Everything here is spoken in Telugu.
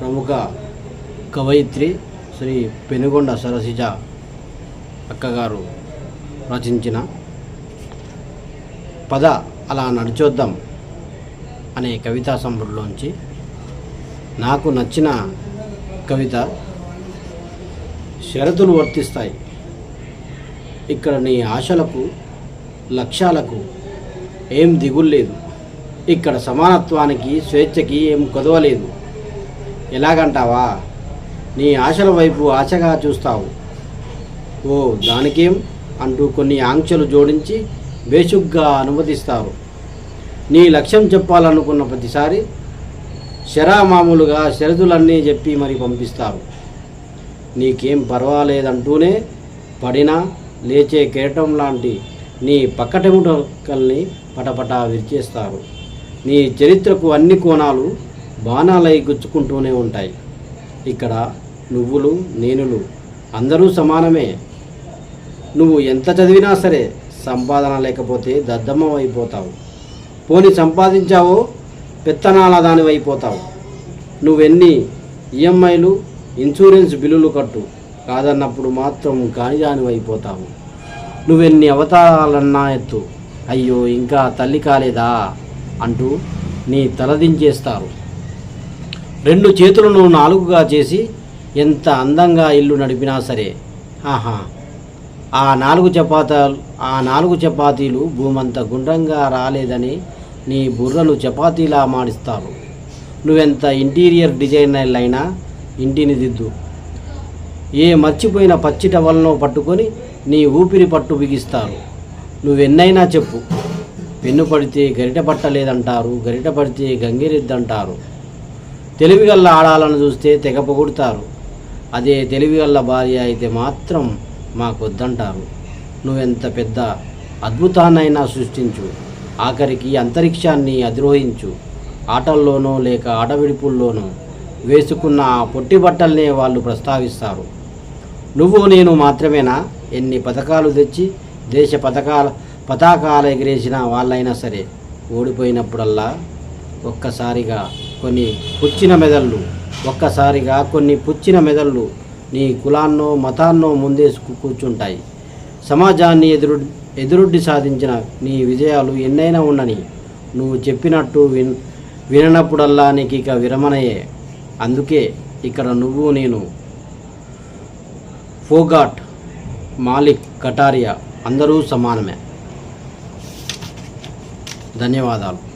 ప్రముఖ కవయిత్రి శ్రీ పెనుగొండ సరసిజ అక్కగారు రచించిన పద అలా నడిచొద్దాం అనే కవితా సంపుటిలోంచి నాకు నచ్చిన కవిత షరతులు వర్తిస్తాయి. ఇక్కడ నీ ఆశలకు లక్ష్యాలకు ఏం దిగుల్లేదు. ఇక్కడ సమానత్వానికి స్వేచ్ఛకి ఏం కొదవలేదు. ఎలాగంటావా? నీ ఆశల వైపు ఆశగా చూస్తావు. ఓ దానికేం? అంటూ కొన్ని ఆంక్షలు జోడించి బేసుగ్గా అనుమతిస్తారు. నీ లక్ష్యం చెప్పాలనుకున్న ప్రతిసారి శరా మామూలుగా షరతులన్నీ చెప్పి మరి పంపిస్తారు. నీకేం పర్వాలేదంటూనే పడినా లేచే కిరటం లాంటి నీ పక్కటెముటకల్ని పటపటా విరిచేస్తారు. నీ చరిత్రకు అన్ని కోణాలు బాణాలై గుచ్చుకుంటూనే ఉంటాయి. ఇక్కడ నువ్వులు నేనులు అందరూ సమానమే. నువ్వు ఎంత చదివినా సరే సంపాదన లేకపోతే దద్దమ్మ అయిపోతావు పోని సంపాదించావో పెత్తనాల దానివైపోతావు నువ్వెన్ని ఈఎంఐలు ఇన్సూరెన్స్ బిల్లులు కట్టు కాదన్నప్పుడు మాత్రం కానిదానివైపోతావు నువ్వెన్ని అవతారాలన్నా ఎత్తు అయ్యో ఇంకా తల్లి కాలేదా? అంటూ నీ తలదించేస్తారు. రెండు చేతులను నాలుగుగా చేసి ఎంత అందంగా ఇల్లు నడిపినా సరే ఆహా ఆ నాలుగు చపాతీలు ఆ నాలుగు చపాతీలు భూమంత గుండ్రంగా రాలేదని నీ బుర్రలు చపాతీలా మాడిస్తారు. నువ్వెంత ఇంటీరియర్ డిజైనర్ అయినా ఇంటిని దిద్దు. ఏ మర్చిపోయిన పచ్చి టవల్నో పట్టుకొని నీ ఊపిరి పట్టు బిగిస్తారు. నువ్వెన్నైనా చెప్పు. పెన్ను పడితే గరిట పట్టలేదంటారు గరిట పడితే గంగిరెద్దంటారు. తెలివిగల్ల ఆడాలను చూస్తే తెగపొగుడతారు అదే తెలివిగల్ల భార్య అయితే మాత్రం మాకొద్దంటారు నువ్వెంత పెద్ద అద్భుతాన్నైనా సృష్టించు. ఆఖరికి అంతరిక్షాన్ని అధిరోహించు. ఆటల్లోనో లేక ఆటవిడుపుల్లోనో వేసుకున్న ఆ పొట్టి బట్టల్నే వాళ్ళు ప్రస్తావిస్తారు. నువ్వు నేను మాత్రమేనా? ఎన్ని పథకాలు తెచ్చి దేశ పథకాల పతాకాలు ఎగిరేసిన వాళ్ళైనా సరే ఓడిపోయినప్పుడల్లా ఒక్కసారిగా కొన్ని పుచ్చిన మెదళ్ళు ఒక్కసారిగా కొన్ని పుచ్చిన మెదళ్ళు నీ కులాన్నో మతాన్నో ముందేసుకు కూర్చుంటాయి. సమాజాన్ని ఎదురు ఎదురుడ్డి సాధించిన నీ విజయాలు ఎన్నైనా ఉండని నువ్వు చెప్పినట్టు విన్ విననప్పుడల్లా నీకు ఇక విరమణయే. అందుకే ఇక్కడ నువ్వు నేను ఫోగాట్ మాలిక్ కటారియా అందరూ సమానమే. ధన్యవాదాలు.